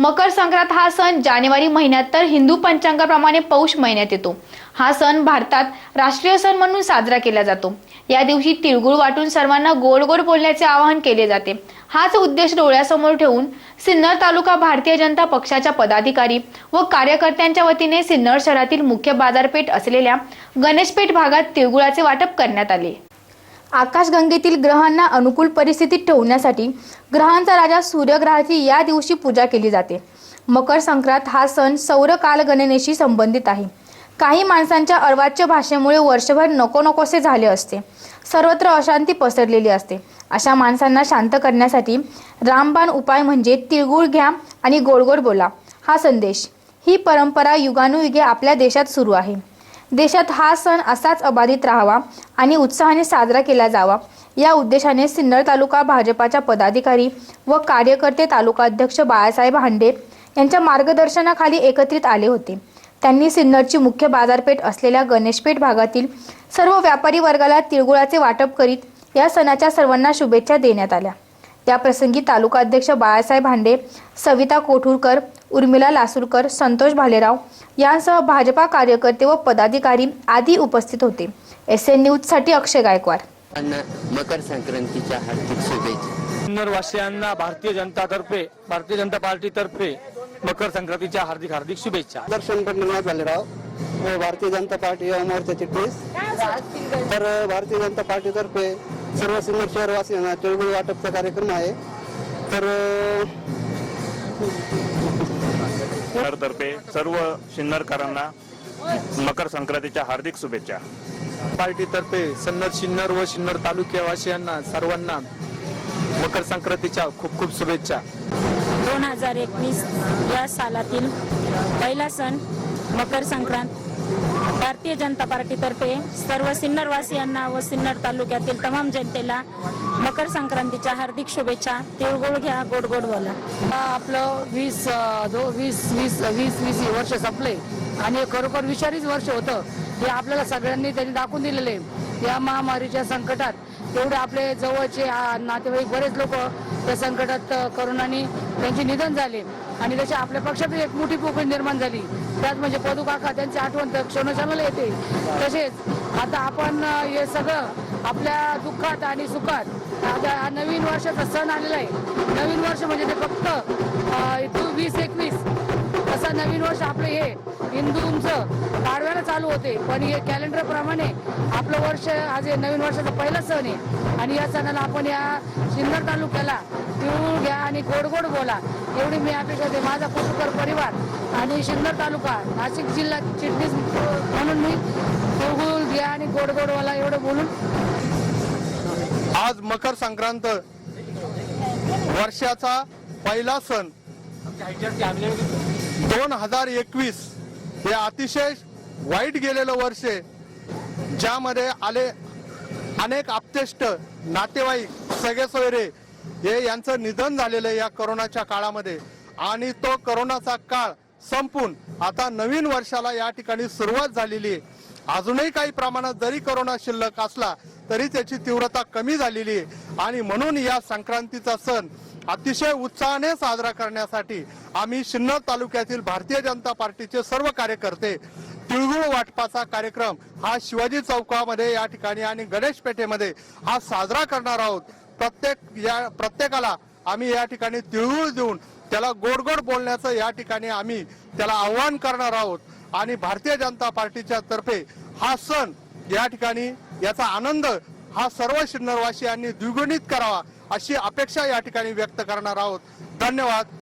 मकर संक्रांत हा सण जानेवारी महिन्यात तर हिंदू पंचांगाप्रमाणे पौष महिन्यात येतो. हा सण भारतात राष्ट्रीय सण म्हणून साजरा केला जातो. या दिवशी तिळगुळ वाटून सर्वांना गोड गोड बोलण्याचे आवाहन केले जाते. हाच उद्देश डोळ्यासमोर ठेवून सिन्नर तालुका भारतीय जनता पक्षाच्या पदाधिकारी व कार्यकर्त्यांच्या वतीने सिन्नर शहरातील मुख्य बाजारपेठ असलेल्या गणेशपेठ भागात तिळगुळाचे वाटप करण्यात आले. आकाशगंगेतील ग्रहांना अनुकूल परिस्थितीत ठेवण्यासाठी ग्रहांचा राजा सूर्यग्रहाची या दिवशी पूजा केली जाते. मकर संक्रांत हा सण सौर कालगणनेशी संबंधित आहे. काही माणसांच्या अर्वाच्य भाषेमुळे वर्षभर नको नकोसे झाले असते. सर्वत्र अशांती पसरलेली असते. अशा माणसांना शांत करण्यासाठी रामबाण उपाय म्हणजे तिळगुळ घ्या आणि गोडगोड बोला. हा संदेश. ही परंपरा युगानुयुगे आपल्या देशात सुरू आहे. देशात हा सण असाच अबाधित राहावा आणि उत्साहाने साजरा केला जावा. या उद्देशाने सिन्नर तालुका भाजपाच्या पदाधिकारी व कार्यकर्ते तालुका अध्यक्ष बाळासाहेब हांडे यांच्या मार्गदर्शनाखाली एकत्रित आले होते. त्यांनी सिन्नरची मुख्य बाजारपेठ असलेल्या गणेशपेठ भागातील सर्व व्यापारी वर्गाला तिळगुळाचे वाटप करीत या सणाच्या सर्वांना शुभेच्छा देण्यात आल्या. त्याप्रसंगी तालुका अध्यक्ष बाळासाहेब हांडे सविता कोठूरकर उर्मिला लासूरकर संतोष भालेराव यांसह भाजपा कार्यकर्ते व पदाधिकारी आदी उपस्थित होते. एस एन न्यूजसाठी अक्षय गायकवाड. मकर संक्रांतीच्या हार्दिक शुभेच्छा. सिन्नरवासियांना भारतीय जनतातर्फे भारतीय जनता पार्टीतर्फे मकर संक्रांतीच्या हार्दिक हार्दिक शुभेच्छा. दर्शन पंढरीनाथ भालेराव भारतीय जनता पार्टी या मोर्चाचे टेस तर भारतीय जनता पार्टीतर्फे सर्व सिन्नर शहरवासियांना तिळगुळ वाटपचा कार्यक्रम आहे. तर तर्फे सर्व शिन्नरकरांना मकर संक्रांतीच्या हार्दिक शुभेच्छा. पार्टीतर्फे सन्नर शिन्नर व शिन्नर तालुक्यावासियांना सर्वांना मकर संक्रांतीच्या खूप खूप शुभेच्छा. दोन हजार एकवीस या सालातील पहिला सण मकर संक्रांत. भारतीय जनता पार्टीतर्फे सर्व सिन्नरवासियांना व सिन्नर तालुक्यातील तमाम जनतेला मकर संक्रांतीच्या हार्दिक शुभेच्छा. तिळगुळ घ्या गोड गोड बोला. आपलं वीस दो वीस वीस वीस वीस वर्ष संपले. आणि हे खरोखर विषारीच वर्ष होतं. हे आपल्याला सगळ्यांनी त्यांनी दाखवून दिलेले. या महामारीच्या संकटात तेवढे आपले जवळचे नातेवाईक बरेच लोक त्या संकटात अं, करोनाने त्यांचे निधन झाले. आणि त्याच्या आपल्या पक्षात एक मोठी पोकळी निर्माण झाली. त्यात म्हणजे पदू काका त्यांची आठवण तर क्षणोक्षणाला येते. तसेच आता आपण हे सगळं आपल्या दुःखात आणि सुखात. आता हा नवीन वर्षाचा सण आलेला आहे. नवीन वर्ष म्हणजे ते फक्त अं, वीस एकवीस. असं नवीन वर्ष आपलं हे हिंदूंचं पाडव्याला चालू होते. पण हे कॅलेंडर प्रमाणे आपलं वर्ष आज हे नवीन वर्षाचा पहिला सण आहे. आणि या सणाला आपण या सिन्नर तालुक्याला तिळगुळ घ्या आणि गोड गोड बोला. एवढी मी अपेक्षा होते माझा कुटुंबर परिवार आणि सिन्नर तालुका नाशिक जिल्हा चिटणीस म्हणून मी गुळगुळ घ्या आणि गोड गोड वाला एवढं बोलून. आज मकर संक्रांत वर्षाचा पहिला सण. दोन हजार एकवीस हे अतिशय वाईट गेलेलं वर्ष ज्यामध्ये आले अनेक आप्तेष्ट नातेवाईक सगळे सोयरे हे यांचं निधन झालेलं आहे या करोनाच्या काळामध्ये. आणि तो करोनाचा काळ संपून आता नवीन वर्षाला या ठिकाणी सुरुवात झालेली आहे. अजूनही काही प्रमाणात जरी करोना शिल्लक असला तरी त्याची तीव्रता कमी झालेली आहे. आणि म्हणून या संक्रांतीचा सण अतिशय उत्साहाने साजरा करण्यासाठी आम्ही सिन्नर तालुक्यातील भारतीय जनता पार्टीचे सर्व कार्यकर्ते तिळगुळ वाटपाचा कार्यक्रम हा शिवाजी चौकामध्ये या ठिकाणी आणि गणेश पेठेमध्ये हा साजरा करणार आहोत. प्रत्येक या प्रत्येकाला आम्ही या ठिकाणी तिळगुळ देऊन त्याला गोडगोड बोलण्याचं या ठिकाणी आम्ही त्याला आव्हान करणार आहोत. आणि भारतीय जनता पार्टीच्या तर्फे हा सण या ठिकाणी याचा आनंद हा सर्व शिन्नरवासियांनी द्विगुणित करावा अशी अपेक्षा या ठिकाणी व्यक्त करणार आहोत. धन्यवाद.